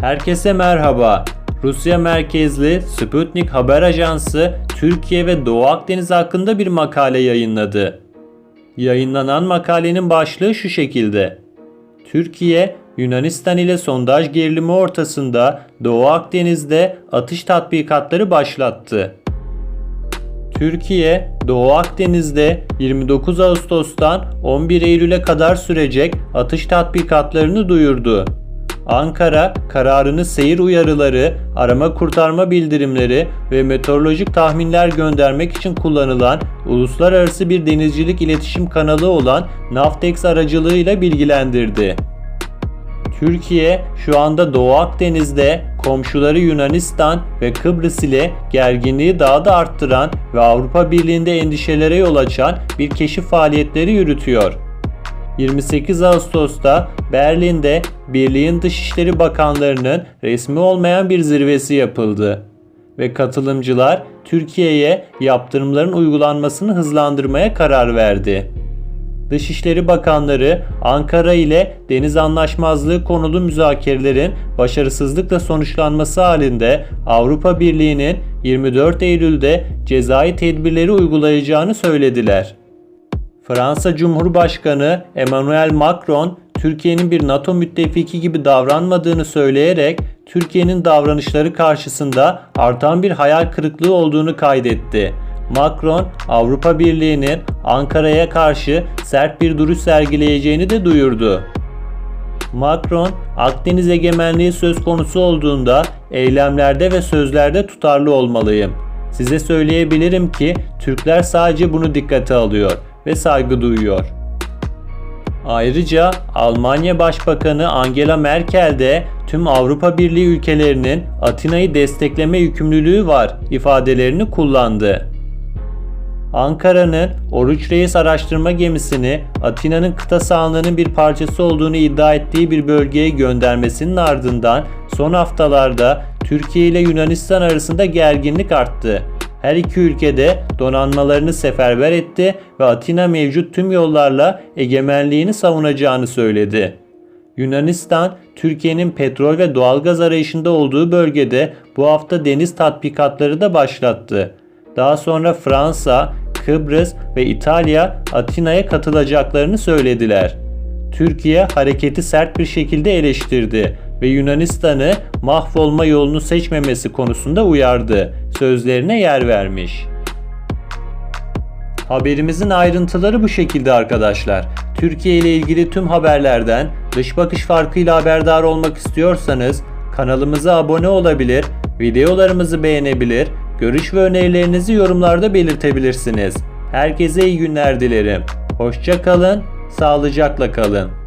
Herkese merhaba. Rusya merkezli Sputnik Haber Ajansı Türkiye ve Doğu Akdeniz hakkında bir makale yayınladı. Yayınlanan makalenin başlığı şu şekilde. Türkiye, Yunanistan ile sondaj gerilimi ortasında Doğu Akdeniz'de atış tatbikatları başlattı. Türkiye, Doğu Akdeniz'de 29 Ağustos'tan 11 Eylül'e kadar sürecek atış tatbikatlarını duyurdu. Ankara, kararını seyir uyarıları, arama kurtarma bildirimleri ve meteorolojik tahminler göndermek için kullanılan uluslararası bir denizcilik iletişim kanalı olan Navtex aracılığıyla bilgilendirdi. Türkiye şu anda Doğu Akdeniz'de komşuları Yunanistan ve Kıbrıs ile gerginliği daha da arttıran ve Avrupa Birliği'nde endişelere yol açan bir keşif faaliyetleri yürütüyor. 28 Ağustos'ta Berlin'de Birliğin Dışişleri Bakanlarının resmi olmayan bir zirvesi yapıldı ve katılımcılar Türkiye'ye yaptırımların uygulanmasını hızlandırmaya karar verdi. Dışişleri Bakanları Ankara ile deniz anlaşmazlığı konulu müzakerelerin başarısızlıkla sonuçlanması halinde Avrupa Birliği'nin 24 Eylül'de cezai tedbirleri uygulayacağını söylediler. Fransa Cumhurbaşkanı Emmanuel Macron, Türkiye'nin bir NATO müttefiki gibi davranmadığını söyleyerek Türkiye'nin davranışları karşısında artan bir hayal kırıklığı olduğunu kaydetti. Macron, Avrupa Birliği'nin Ankara'ya karşı sert bir duruş sergileyeceğini de duyurdu. Macron, Akdeniz egemenliği söz konusu olduğunda eylemlerde ve sözlerde tutarlı olmalıyım. Size söyleyebilirim ki Türkler sadece bunu dikkate alıyor ve saygı duyuyor. Ayrıca Almanya Başbakanı Angela Merkel de tüm Avrupa Birliği ülkelerinin Atina'yı destekleme yükümlülüğü var ifadelerini kullandı. Ankara'nın Oruç Reis araştırma gemisini Atina'nın kıta sahanlığının bir parçası olduğunu iddia ettiği bir bölgeye göndermesinin ardından son haftalarda Türkiye ile Yunanistan arasında gerginlik arttı. Her iki ülkede donanmalarını seferber etti ve Atina mevcut tüm yollarla egemenliğini savunacağını söyledi. Yunanistan, Türkiye'nin petrol ve doğalgaz arayışında olduğu bölgede bu hafta deniz tatbikatları da başlattı. Daha sonra Fransa, Kıbrıs ve İtalya Atina'ya katılacaklarını söylediler. Türkiye hareketi sert bir şekilde eleştirdi ve Yunanistan'ı mahvolma yolunu seçmemesi konusunda uyardı. Sözlerine yer vermiş. Haberimizin ayrıntıları bu şekilde arkadaşlar. Türkiye ile ilgili tüm haberlerden dış bakış farkıyla haberdar olmak istiyorsanız kanalımıza abone olabilir, videolarımızı beğenebilir, görüş ve önerilerinizi yorumlarda belirtebilirsiniz. Herkese iyi günler dilerim. Hoşça kalın, sağlıcakla kalın.